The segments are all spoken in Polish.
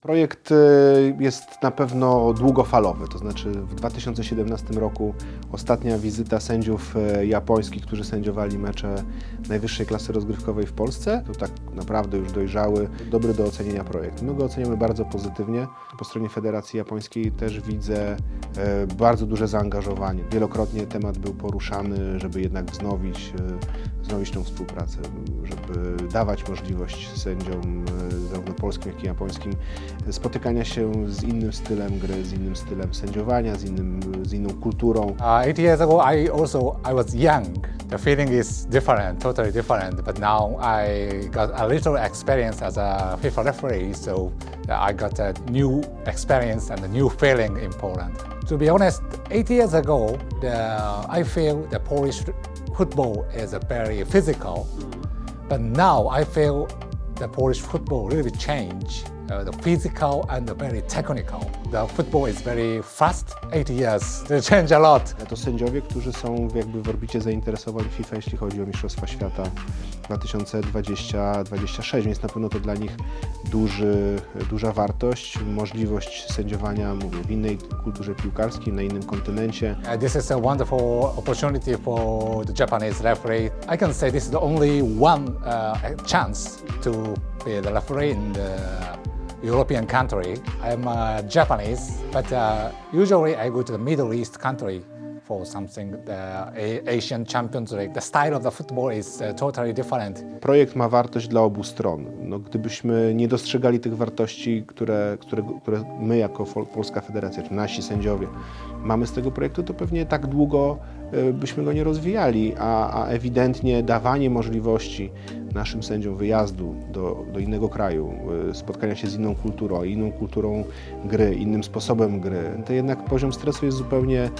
Projekt e, jest na pewno długofalowy, to znaczy w 2017 roku ostatnia wizyta sędziów e, japońskich, którzy sędziowali mecze najwyższej klasy rozgrywkowej w Polsce. To tak naprawdę już dojrzały, dobry do ocenienia projekt. My go oceniamy bardzo pozytywnie. Po stronie Federacji Japońskiej też widzę e, bardzo duże zaangażowanie. Wielokrotnie temat był poruszany, żeby jednak wznowić, wznowić tą współpracę, żeby dawać możliwość sędziom zarówno polskim, jak i japońskim spotykania się z innym stylem gry, z innym stylem sędziowania, z, innym, z inną kulturą. Uh, eight years ago, I also I was young. The feeling is different, totally different. But now I got a little experience as a FIFA referee, so I got a new experience and a new feeling in Poland. To be honest, eight years ago, the, I feel the Polish football is a very physical. But now I feel the Polish football really changed. Uh, the physical and the very technical. The football is very fast. Eight years, they change a lot. To sędziowie, którzy są jakby w orbicie zainteresowań FIFA, jeśli chodzi o Mistrzostwa Świata 2020-2026, więc na pewno to dla nich duży, duża wartość, możliwość sędziowania mówię, w innej kulturze piłkarskiej, na innym kontynencie. Uh, this is a wonderful opportunity for the Japanese referee. I can say this is the only one uh, chance to be the referee in the European country. I'm uh, Japanese, but uh, usually I go to the Middle East country for something. The Asian Champions League. The style of the football is uh, totally different. Projekt ma wartość dla obu stron. No, gdybyśmy nie dostrzegali tych wartości, które, które, które my jako Polska Federacja, czy nasi sędziowie mamy z tego projektu, to pewnie tak długo y, byśmy go nie rozwijali, a, a ewidentnie dawanie możliwości naszym sędziom wyjazdu do, do innego kraju, y, spotkania się z inną kulturą, inną kulturą gry, innym sposobem gry, to jednak poziom stresu jest zupełnie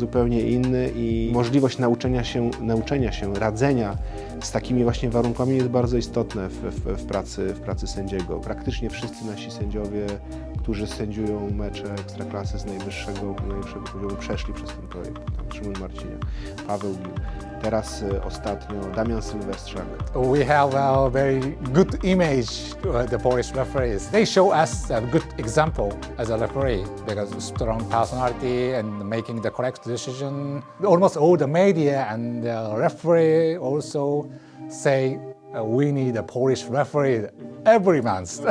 zupełnie inny i możliwość nauczenia się, nauczenia się radzenia z takimi właśnie warunkami jest bardzo istotne w, w, w, pracy, w pracy sędziego. Praktycznie wszyscy nasi sędziowie, którzy sędziują mecze ekstraklasy z najwyższego, najwyższego poziomu, przeszli przez ten projekt. Tam Szymon Paweł Gil, teraz ostatnio Damian Sylwestrzak. We have a very good image to the Polish referees. They show us a good example as a referee because strong personality and making the correct decision. Almost all the media and the referee also say uh, we need a Polish referee Every month.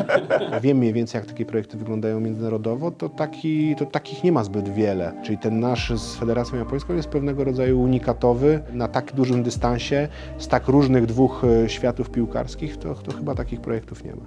Wiem mniej więcej, jak takie projekty wyglądają międzynarodowo, to, taki, to takich nie ma zbyt wiele. Czyli ten nasz z Federacją Japońską jest pewnego rodzaju unikatowy na tak dużym dystansie, z tak różnych dwóch e, światów piłkarskich, to, to chyba takich projektów nie ma.